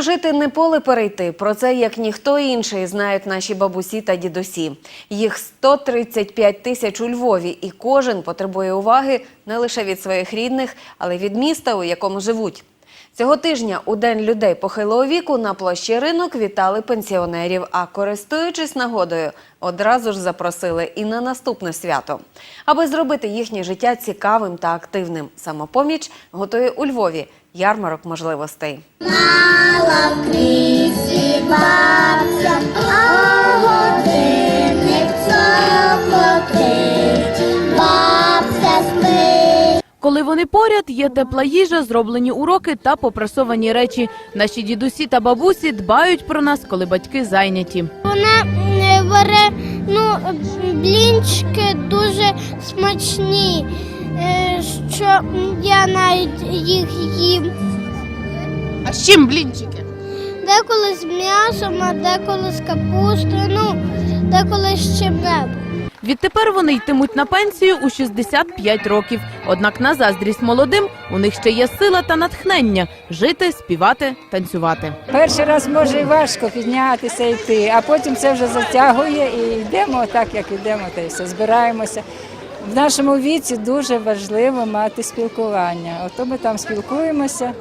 Жити не поле перейти. Про це як ніхто інший знають наші бабусі та дідусі. Їх 135 тисяч у Львові, і кожен потребує уваги не лише від своїх рідних, але й від міста, у якому живуть. Цього тижня у День людей похилого віку на площі ринок вітали пенсіонерів, а користуючись нагодою, одразу ж запросили і на наступне свято. Аби зробити їхнє життя цікавим та активним. Самопоміч готує у Львові ярмарок можливостей. Мала в бабця, Коли вони поряд, є тепла їжа, зроблені уроки та попрасовані речі. Наші дідусі та бабусі дбають про нас, коли батьки зайняті. Вона е, варе ну, блінчики дуже смачні, е, що я навіть їх їм. А з чим блінчики? Деколи з м'ясом, а деколи з капустою, ну, деколи з чим-небудь. Відтепер вони йтимуть на пенсію у 65 років. Однак на заздрість молодим у них ще є сила та натхнення жити, співати, танцювати. Перший раз може і важко піднятися йти, а потім це вже затягує і йдемо так, як йдемо, та й все збираємося. В нашому віці дуже важливо мати спілкування. Ото ми там спілкуємося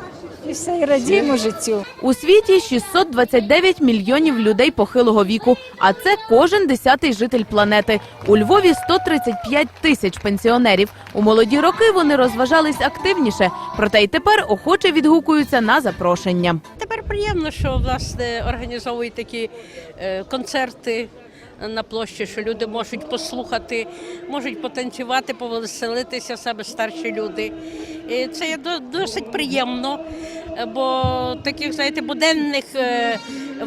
і все, і радіємо життю. У світі 629 мільйонів людей похилого віку, а це кожен десятий житель планети. У Львові 135 тисяч пенсіонерів. У молоді роки вони розважались активніше, проте й тепер охоче відгукуються на запрошення. Тепер приємно, що власне організовують такі е, концерти на площі, що люди можуть послухати, можуть потанцювати, повеселитися саме старші люди. І це досить приємно, е, бо таких, знаєте, буденних е,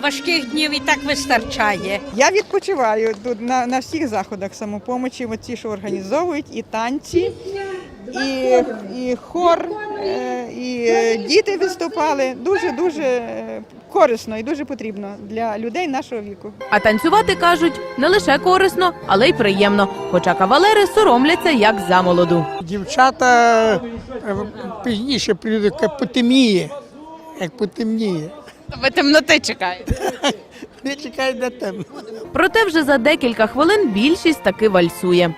важких днів і так вистачає. Я відпочиваю на, на всіх заходах самопомочі, оці, що організовують, і танці, і, і хор, е, і діти виступали. Дуже дуже е, корисно і дуже потрібно для людей нашого віку. А танцювати кажуть не лише корисно, але й приємно. Хоча кавалери соромляться як замолоду. Дівчата е, пізніше прийдуть, як потемніє. Як потемніє. Ви темноти чекаєте. Не чекай на темно. Проте вже за декілька хвилин більшість таки вальсує.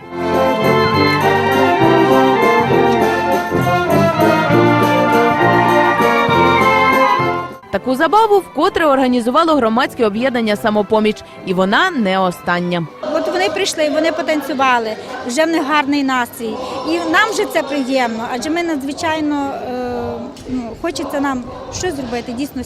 Таку забаву вкотре організувало громадське об'єднання самопоміч, і вона не остання. От вони прийшли, вони потанцювали, вже в них гарний настрій. І нам вже це приємно, адже ми надзвичайно е, ну, хочеться нам щось зробити дійсно